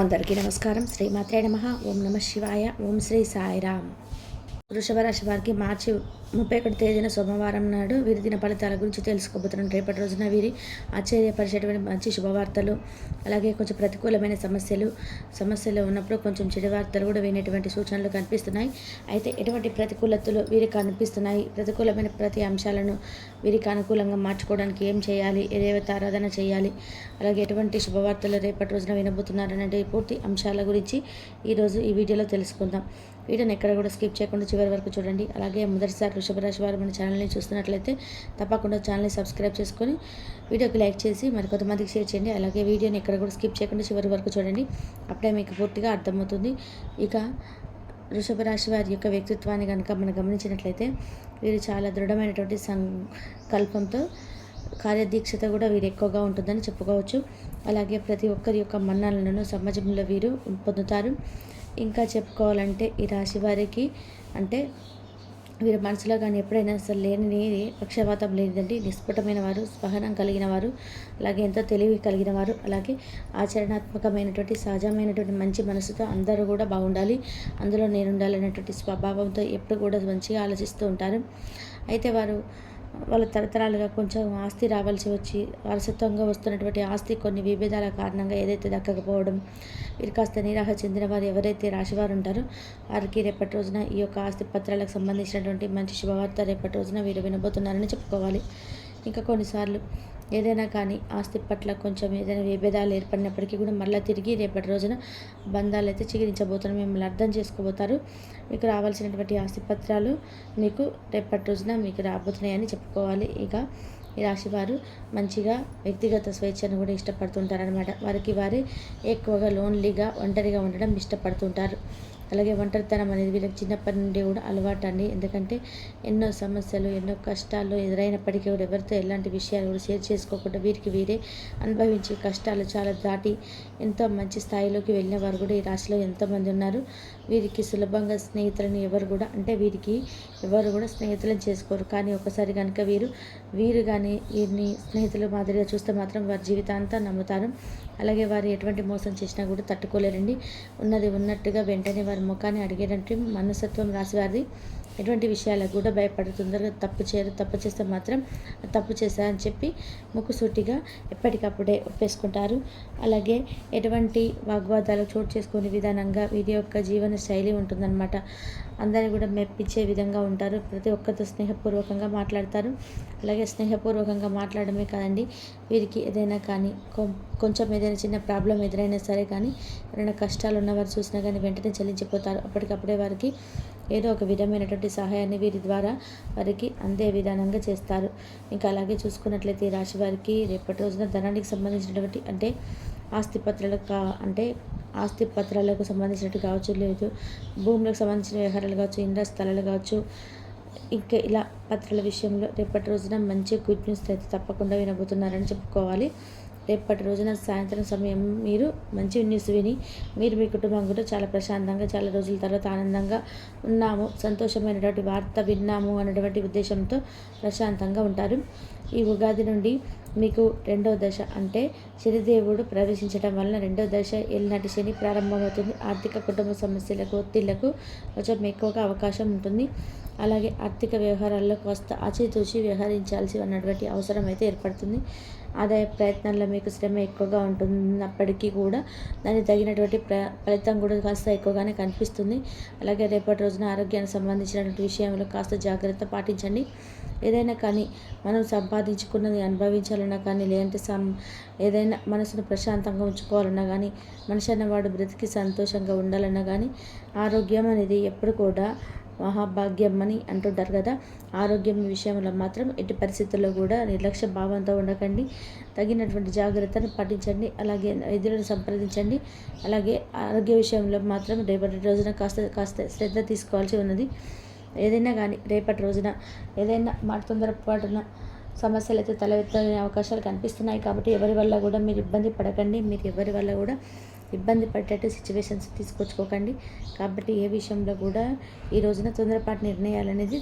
అందరికీ నమస్కారం. శ్రీ మాత్రే నమ. ఓం నమ శివాయ. ఓం శ్రీ సాయిరామ్. వృషభ రాశి వారికి మార్చి ముప్పై ఒకటి తేదీన సోమవారం నాడు వీరి దిన ఫలితాల గురించి తెలుసుకోబోతున్నాం. రేపటి రోజున వీరి ఆశ్చర్యపరిచేటువంటి మంచి శుభవార్తలు అలాగే కొంచెం ప్రతికూలమైన సమస్యలు సమస్యలు ఉన్నప్పుడు కొంచెం చెడు వార్తలు కూడా వినేటువంటి సూచనలు కనిపిస్తున్నాయి. అయితే ఎటువంటి ప్రతికూలతలు వీరికి కనిపిస్తున్నాయి? ప్రతికూలమైన ప్రతి అంశాలను వీరికి అనుకూలంగా మార్చుకోవడానికి ఏం చేయాలి? ఏ దేవత ఆరాధన చేయాలి? అలాగే ఎటువంటి శుభవార్తలు రేపటి రోజున వినబోతున్నారనే పూర్తి అంశాల గురించి ఈరోజు ఈ వీడియోలో తెలుసుకుందాం. వీడియోని ఎక్కడ కూడా స్కిప్ చేయకుండా చివరి వరకు చూడండి. అలాగే మొదటిసారి వృషభ రాశి వారు మన ఛానల్ని చూస్తున్నట్లయితే తప్పకుండా ఛానల్ని సబ్స్క్రైబ్ చేసుకొని వీడియోకి లైక్ చేసి మరి కొంతమందికి షేర్ చేయండి. అలాగే వీడియోని ఎక్కడ కూడా స్కిప్ చేయకుండా చివరి వరకు చూడండి. అప్పుడే మీకు పూర్తిగా అర్థమవుతుంది. ఇక వృషభ రాశి వారి యొక్క వ్యక్తిత్వాన్ని కనుక మనం గమనించినట్లయితే వీరు చాలా దృఢమైనటువంటి సంకల్పంతో కార్యదీక్షత కూడా వీరు ఎక్కువగా ఉంటుందని చెప్పుకోవచ్చు. అలాగే ప్రతి ఒక్కరి యొక్క మన్నాలను సమాజంలో వీరు పొందుతారు. ఇంకా చెప్పుకోవాలంటే ఈ రాశి వారికి అంటే వీరి మనసులో కానీ ఎప్పుడైనా అసలు లేని పక్షపాతం లేదండి నిస్ఫుటమైన వారు స్పహనం కలిగిన వారు అలాగే ఎంతో తెలివి కలిగిన వారు అలాగే ఆచరణాత్మకమైనటువంటి సహజమైనటువంటి మంచి మనసుతో అందరూ కూడా బాగుండాలి. అందులో నేనుండాలనేటువంటి స్వభావంతో ఎప్పుడు కూడా మంచిగా ఆలోచిస్తూ ఉంటారు. అయితే వారు వాళ్ళ తరతరాలుగా కొంచెం ఆస్తి రావాల్సి వచ్చి వారసత్వంగా వస్తున్నటువంటి ఆస్తి కొన్ని విభేదాల కారణంగా ఏదైతే దక్కకపోవడం వీరు కాస్త నిరాహ చెందిన వారు ఎవరైతే రాశివారు ఉంటారో వారికి రేపటి రోజున ఈ యొక్క ఆస్తి పత్రాలకు సంబంధించినటువంటి మంచి శుభవార్త రేపటి రోజున వీరు వినబోతున్నారని చెప్పుకోవాలి. ఇంకా కొన్నిసార్లు ఏదైనా కానీ ఆస్తి పట్ల కొంచెం ఏదైనా విభేదాలు ఏర్పడినప్పటికీ కూడా మళ్ళీ తిరిగి రేపటి రోజున బంధాలు అయితే చిగురించబోతున్నారు. మిమ్మల్ని అర్థం చేసుకోబోతారు. మీకు రావాల్సినటువంటి ఆస్తి పత్రాలు మీకు రేపటి రోజున మీకు రాబోతున్నాయని చెప్పుకోవాలి. ఇక ఈ రాశి వారు మంచిగా వ్యక్తిగత స్వేచ్ఛను కూడా ఇష్టపడుతుంటారనమాట వారికి వారే ఎక్కువగా లోన్లీగా ఒంటరిగా ఉండడం ఇష్టపడుతుంటారు. అలాగే ఒంటరితనం అనేది వీళ్ళకి చిన్నప్పటి నుండి కూడా అలవాటు అండి. ఎందుకంటే ఎన్నో సమస్యలు ఎన్నో కష్టాలు ఎదురైనప్పటికీ కూడా ఎవరితో ఎలాంటి విషయాలు కూడా షేర్ చేసుకోకుండా వీరికి వీరే అనుభవించే కష్టాలు చాలా దాటి ఎంతో మంచి స్థాయిలోకి వెళ్ళిన వారు కూడా ఈ రాశిలో ఎంతోమంది ఉన్నారు. వీరికి సులభంగా స్నేహితులను ఎవరు కూడా అంటే వీరికి ఎవరు కూడా స్నేహితులను చేసుకోరు. కానీ ఒకసారి కనుక వీరు వీరు కానీ వీరిని స్నేహితులు మాదిరిగా చూస్తే మాత్రం వారి జీవితాంతా నమ్ముతారు. అలాగే వారు ఎటువంటి మోసం చేసినా కూడా తట్టుకోలేరండి. ఉన్నది ఉన్నట్టుగా వెంటనే వారి ముఖాన్ని అడిగేటట్టు మనస్తత్వం రాసివారిది ఎటువంటి విషయాలకు కూడా భయపడి తొందరగా తప్పు చేయరు. తప్పు చేస్తే మాత్రం తప్పు చేశా అని చెప్పి ముక్కుసూటిగా ఎప్పటికప్పుడే ఒప్పేసుకుంటారు. అలాగే ఎటువంటి వాగ్వాదాలు చోటు చేసుకునే విధానంగా వీరి యొక్క జీవన శైలి ఉంటుందన్నమాట. అందరినీ కూడా మెప్పించే విధంగా ఉంటారు. ప్రతి ఒక్కరితో స్నేహపూర్వకంగా మాట్లాడతారు. అలాగే స్నేహపూర్వకంగా మాట్లాడమే కాదండి వీరికి ఏదైనా కానీ కొంచెం ఏదైనా చిన్న ప్రాబ్లం ఎదురైనా సరే కానీ ఏమైనా కష్టాలు ఉన్నవారు చూసినా కానీ వెంటనే చెల్లించిపోతారు. అప్పటికప్పుడే వారికి ఏదో ఒక విధమైనటువంటి సహాయాన్ని వీరి ద్వారా వారికి అందే విధానంగా చేస్తారు. ఇంకా అలాగే చూసుకున్నట్లయితే ఈ రాశి వారికి రేపటి రోజున ధనానికి సంబంధించినటువంటి అంటే ఆస్తిపత్రాలకు కా అంటే ఆస్తి పత్రాలకు సంబంధించినట్టు కావచ్చు లేదు భూములకు సంబంధించిన వ్యవహారాలు కావచ్చు ఇంద్ర స్థలాలు కావచ్చు ఇంకా ఇలా పత్రాల విషయంలో రేపటి రోజున మంచి గుడ్ న్యూస్ అయితే తప్పకుండా వినబోతున్నారని చెప్పుకోవాలి. రేపటి రోజున సాయంత్రం సమయం మీరు మంచి న్యూస్ విని మీరు మీ కుటుంబం కూడా చాలా ప్రశాంతంగా చాలా రోజుల తర్వాత ఆనందంగా ఉన్నాము సంతోషమైనటువంటి వార్త విన్నాము అనేటువంటి ఉద్దేశంతో ప్రశాంతంగా ఉంటారు. ఈ ఉగాది నుండి మీకు రెండో దశ అంటే శనిదేవుడు ప్రవేశించడం వలన రెండో దశ ఎల్నాటి శని ప్రారంభమవుతుంది. ఆర్థిక కుటుంబ సమస్యలకు ఒత్తిళ్ళకు కొంచెం ఎక్కువగా అవకాశం ఉంటుంది. అలాగే ఆర్థిక వ్యవహారాల్లో కాస్త ఆచితూచి వ్యవహరించాల్సి ఉన్నటువంటి అవసరం అయితే ఏర్పడుతుంది. ఆదాయ ప్రయత్నాల్లో మీకు శ్రమ ఎక్కువగా ఉంటున్నప్పటికీ కూడా దానికి తగినటువంటి ప్ర ఫలితం కూడా కాస్త ఎక్కువగానే కనిపిస్తుంది. అలాగే రేపటి రోజున ఆరోగ్యానికి సంబంధించినటువంటి విషయంలో కాస్త జాగ్రత్త పాటించండి. ఏదైనా కానీ మనం సంపాదించుకున్నది అనుభవించాలన్నా కానీ లేదంటే సం ఏదైనా మనసును ప్రశాంతంగా ఉంచుకోవాలన్నా కానీ మనిషి అన్నవాడు బ్రతికి సంతోషంగా ఉండాలన్నా కానీ ఆరోగ్యం అనేది ఎప్పుడు కూడా మహాభాగ్యం అని అంటుంటారు కదా. ఆరోగ్యం విషయంలో మాత్రం ఎట్టి పరిస్థితుల్లో కూడా నిర్లక్ష్య భావంతో ఉండకండి. తగినటువంటి జాగ్రత్తను పాటించండి. అలాగే వైద్యులను సంప్రదించండి. అలాగే ఆరోగ్య విషయంలో మాత్రం రేపటి రోజున కాస్త కాస్త శ్రద్ధ తీసుకోవాల్సి ఉన్నది. ఏదైనా కానీ రేపటి రోజున ఏదైనా మాట తొందరపాటున సమస్యలు అయితే తలెత్తనే అవకాశాలు కనిపిస్తున్నాయి. కాబట్టి ఎవరి వల్ల కూడా మీరు ఇబ్బంది పడకండి. మీరు ఎవరి వల్ల కూడా ఇబ్బంది పడేటట్టు సిచ్యువేషన్స్ తీసుకొచ్చుకోకండి. కాబట్టి ఏ విషయంలో కూడా ఈ రోజున తొందరపాటు నిర్ణయాలు అనేది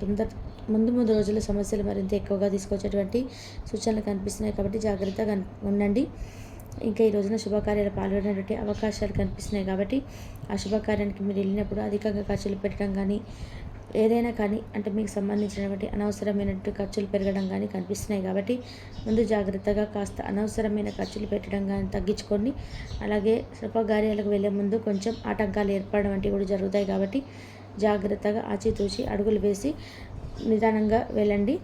తొందర ముందు ముందు రోజుల సమస్యలు మరింత ఎక్కువగా తీసుకొచ్చేటువంటి సూచనలు కనిపిస్తున్నాయి కాబట్టి జాగ్రత్తగా ఉండండి. ఇంకా ఈ రోజున శుభకార్యాలు పాల్గొనేటువంటి అవకాశాలు కనిపిస్తున్నాయి కాబట్టి ఆ శుభకార్యానికి మీరు వెళ్ళినప్పుడు అధికంగా ఖర్చులు పెట్టడం కానీ ఏదైనా కానీ అంటే మీకు సంబంధించినటువంటి అనవసరమైనటువంటి ఖర్చులు పెరగడం కానీ కనిపిస్తున్నాయి కాబట్టి ముందు జాగ్రత్తగా కాస్త అనవసరమైన ఖర్చులు పెట్టడం కానీ తగ్గించుకోండి. అలాగే శుభకార్యాలకు వెళ్ళే ముందు కొంచెం ఆటంకాలు ఏర్పడడం వంటివి కూడా జరుగుతాయి కాబట్టి జాగ్రత్తగా ఆచితూచి అడుగులు వేసి నిదానంగా వెళ్ళండి.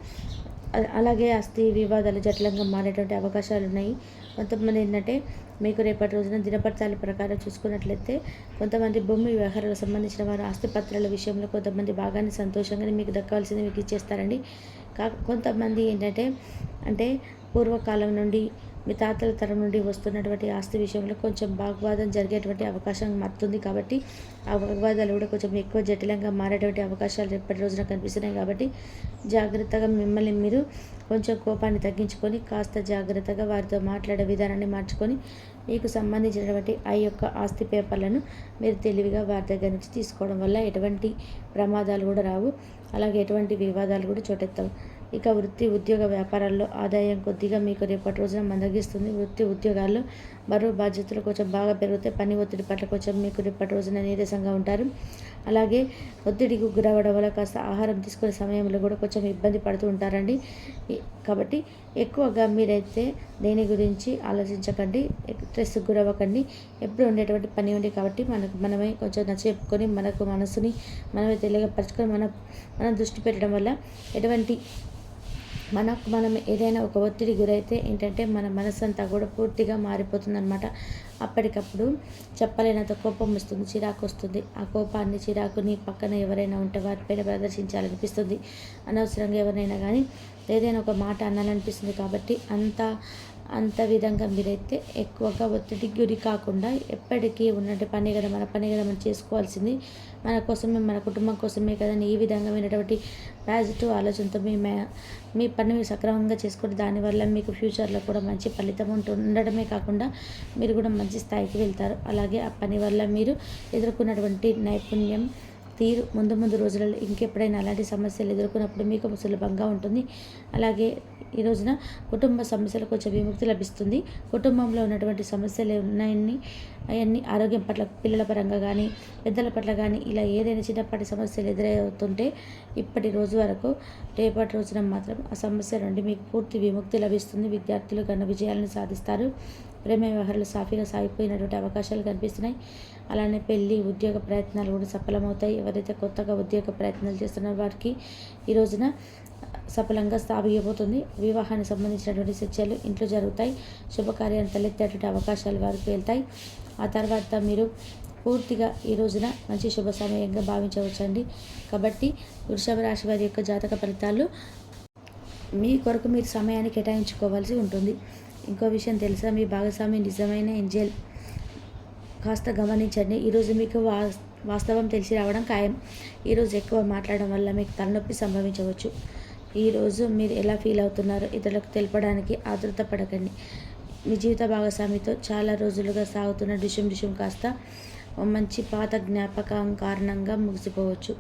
అలాగే అస్థి వివాదాలు జటిలంగా మారేటువంటి అవకాశాలు ఉన్నాయి కొంతమంది ఏంటంటే మీకు రేపటి రోజున దినపత్రాల ప్రకారం చూసుకున్నట్లయితే కొంతమంది భూమి వ్యవహారాలకు సంబంధించిన వారు ఆస్తి పత్రాల విషయంలో కొంతమంది బాగానే సంతోషంగానే మీకు దక్కాల్సింది మీకు ఇచ్చేస్తారండి. కా కొంతమంది ఏంటంటే అంటే పూర్వకాలం నుండి మీ తాతల తరం నుండి వస్తున్నటువంటి ఆస్తి విషయంలో కొంచెం వాగ్వాదం జరిగేటువంటి అవకాశం మత్తుంది కాబట్టి ఆ వాగ్వాదాలు కూడా కొంచెం ఎక్కువ జటిలంగా మారేటువంటి అవకాశాలు రేపటి రోజున కనిపిస్తున్నాయి కాబట్టి జాగ్రత్తగా మిమ్మల్ని మీరు కొంచెం కోపాన్ని తగ్గించుకొని కాస్త జాగ్రత్తగా వారితో మాట్లాడే విధానాన్ని మార్చుకొని మీకు సంబంధించినటువంటి ఆ యొక్క ఆస్తి పేపర్లను మీరు తెలివిగా వారి దగ్గర నుంచి తీసుకోవడం వల్ల ఎటువంటి ప్రమాదాలు కూడా రావు. అలాగే ఎటువంటి వివాదాలు కూడా చోటెత్తవు. ఇక వృత్తి ఉద్యోగ వ్యాపారాల్లో ఆదాయం కొద్దిగా మీకు రేపటి రోజున మందగిస్తుంది. వృత్తి ఉద్యోగాల్లో బరువు బాధ్యతలు కొంచెం బాగా పెరిగితే పని ఒత్తిడి పట్ల కొంచెం మీకు రేపటి రోజున నీరసంగా ఉంటారు. అలాగే ఒత్తిడికి గురవడం వల్ల కాస్త ఆహారం తీసుకునే సమయంలో కూడా కొంచెం ఇబ్బంది పడుతూ ఉంటారండి. కాబట్టి ఎక్కువగా మీరైతే దేని గురించి ఆలోచించకండి స్ట్రెస్ గురవ్వకండి. ఎప్పుడు ఉండేటువంటి పని ఉంది కాబట్టి మనకు మనమే కొంచెం నచ్చెప్పుకొని మనకు మనసుని మనమే తెలియపరచుకొని మన మనం దృష్టి పెట్టడం వల్ల ఎటువంటి మనకు మనం ఏదైనా ఒక ఒత్తిడి గురైతే ఏంటంటే మన మనసు అంతా కూడా పూర్తిగా మారిపోతుందన్నమాట. అప్పటికప్పుడు చెప్పలేనంత కోపం వస్తుంది చిరాకు వస్తుంది. ఆ కోపాన్ని చిరాకుని పక్కన ఎవరైనా ఉంటే వారిపైన ప్రదర్శించాలనిపిస్తుంది. అనవసరంగా ఎవరైనా కానీ ఏదైనా ఒక మాట అనాలనిపిస్తుంది కాబట్టి అంత అంత విధంగా మీరైతే ఎక్కువగా ఒత్తిడికి గురి కాకుండా ఎప్పటికీ ఉన్నట్టు పని కదా మన పని కదా మనం చేసుకోవాల్సింది మన కోసమే మన కుటుంబం కోసమే కదా అని ఈ విధంగామైనటువంటి పాజిటివ్ ఆలోచనతో మీ మీ పని మీరు సక్రమంగా చేసుకుంటే దానివల్ల మీకు ఫ్యూచర్లో కూడా మంచి ఫలితం ఉంటు ఉండడమే కాకుండా మీరు కూడా మంచి స్థాయికి వెళ్తారు. అలాగే ఆ పని వల్ల మీరు ఎదుర్కొన్నటువంటి నైపుణ్యం తీరు ముందు ముందు రోజులలో ఇంకెప్పుడైనా అలాంటి సమస్యలు ఎదుర్కొన్నప్పుడు మీకు సులభంగా ఉంటుంది. అలాగే ఈ రోజున కుటుంబ సమస్యలు కొంచెం విముక్తి లభిస్తుంది. కుటుంబంలో ఉన్నటువంటి సమస్యలు ఉన్నాయని అవన్నీ ఆరోగ్యం పట్ల పిల్లల పరంగా కానీ పెద్దల పట్ల కానీ ఇలా ఏదైనా చిన్నప్పటి సమస్యలు ఎదురవుతుంటే ఇప్పటి రోజు వరకు రేపటి రోజున మాత్రం ఆ సమస్య నుండి మీకు పూర్తి విముక్తి లభిస్తుంది. విద్యార్థులు ఘన విజయాలను సాధిస్తారు. ప్రేమ వ్యవహారాలు సాఫీగా సాగిపోయినటువంటి అవకాశాలు కనిపిస్తున్నాయి. అలానే పెళ్ళి ఉద్యోగ ప్రయత్నాలు కూడా సఫలమవుతాయి. ఎవరైతే కొత్తగా ఉద్యోగ ప్రయత్నాలు చేస్తున్న వారికి ఈ రోజున సఫలంగా స్థాపించబోతుంది వివాహానికి సంబంధించినటువంటి చర్చలు ఇంట్లో జరుగుతాయి. శుభకార్యాన్ని తలెత్తేటువంటి అవకాశాలు వారికి వెళ్తాయి. ఆ తర్వాత మీరు పూర్తిగా ఈ రోజున మంచి శుభ సమయంగా భావించవచ్చండి. కాబట్టి వృషభ రాశి వారి యొక్క జాతక ఫలితాలు మీ కొరకు మీరు సమయాన్ని కేటాయించుకోవాల్సి ఉంటుంది. ఇంకో విషయం తెలుసా? మీ భాగస్వామి నిజమైన ఎంజెల్ కాస్త గమనించండి. ఈరోజు మీకు వా వాస్తవం తెలిసి రావడం ఖాయం. ఈరోజు ఎక్కువ మాట్లాడడం వల్ల మీకు తలనొప్పి సంభవించవచ్చు. ఈరోజు మీరు ఎలా ఫీల్ అవుతున్నారో ఇతరులకు తెలపడానికి ఆతృత పడకండి. మీ జీవిత భాగస్వామితో చాలా రోజులుగా సాగుతున్న డిషుం డిషుం కాస్త మంచి పాత జ్ఞాపకం కారణంగా ముగిసిపోవచ్చు.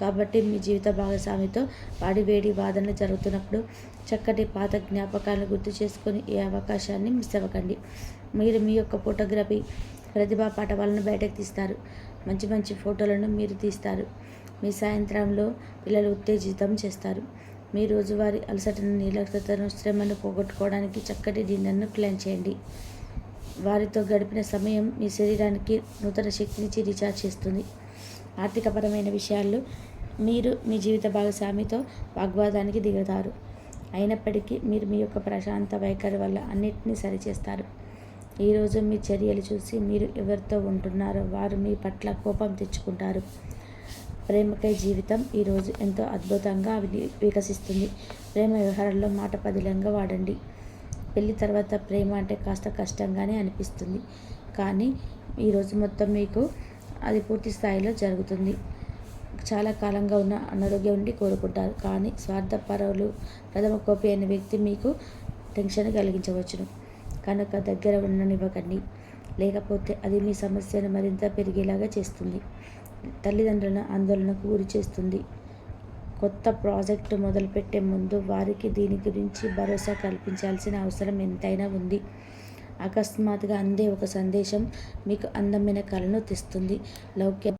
కాబట్టి మీ జీవిత భాగస్వామితో వాడివేడి వాదనలు జరుగుతున్నప్పుడు చక్కటి పాత జ్ఞాపకాలను గుర్తు చేసుకొని ఈ అవకాశాన్ని మిస్ అవ్వకండి. మీరు మీ యొక్క ఫోటోగ్రఫీ ప్రతిభా పాఠవాలను బయటకు తీస్తారు. మంచి మంచి ఫోటోలను మీరు తీస్తారు. మీ సాయంత్రంలో పిల్లలు ఉత్తేజితం చేస్తారు. మీ రోజువారీ అలసటను నీలకతను శ్రమను పోగొట్టుకోవడానికి చక్కటి డిన్నర్ను ప్లాన్ చేయండి. వారితో గడిపిన సమయం మీ శరీరానికి నూతన శక్తినిచ్చి రీఛార్జ్ చేస్తుంది. ఆర్థికపరమైన విషయాల్లో మీరు మీ జీవిత భాగస్వామితో వాగ్వాదానికి దిగుతారు. అయినప్పటికీ మీరు మీ యొక్క ప్రశాంత వైఖరి వల్ల అన్నిటినీ సరిచేస్తారు. ఈరోజు మీ చర్యలు చూసి మీరు ఎవరితో ఉంటున్నారో వారు మీ పట్ల కోపం తెచ్చుకుంటారు. ప్రేమకై జీవితం ఈరోజు ఎంతో అద్భుతంగా వికసిస్తుంది. ప్రేమ వ్యవహారంలో మాట పదిలంగా వాడండి. పెళ్ళి తర్వాత ప్రేమ అంటే కాస్త కష్టంగానే అనిపిస్తుంది. కానీ ఈరోజు మొత్తం మీకు అది పూర్తి స్థాయిలో జరుగుతుంది. చాలా కాలంగా ఉన్న అనారోగ్యం నుండి కోరుకుంటారు కానీ స్వార్థపరులు ప్రథమ కోపి అయిన వ్యక్తి మీకు టెన్షన్ కలిగించవచ్చును. కనుక దగ్గర ఉండనివ్వకండి. లేకపోతే అది మీ సమస్యను మరింత పెరిగేలాగా చేస్తుంది. తల్లిదండ్రుల ఆందోళనకు గురి చేస్తుంది. కొత్త ప్రాజెక్టు మొదలుపెట్టే ముందు వారికి దీని గురించి భరోసా కల్పించాల్సిన అవసరం ఎంతైనా ఉంది. అకస్మాత్తుగా అందే ఒక సందేశం మీకు అందమైన కళను తెస్తుంది. లౌక్య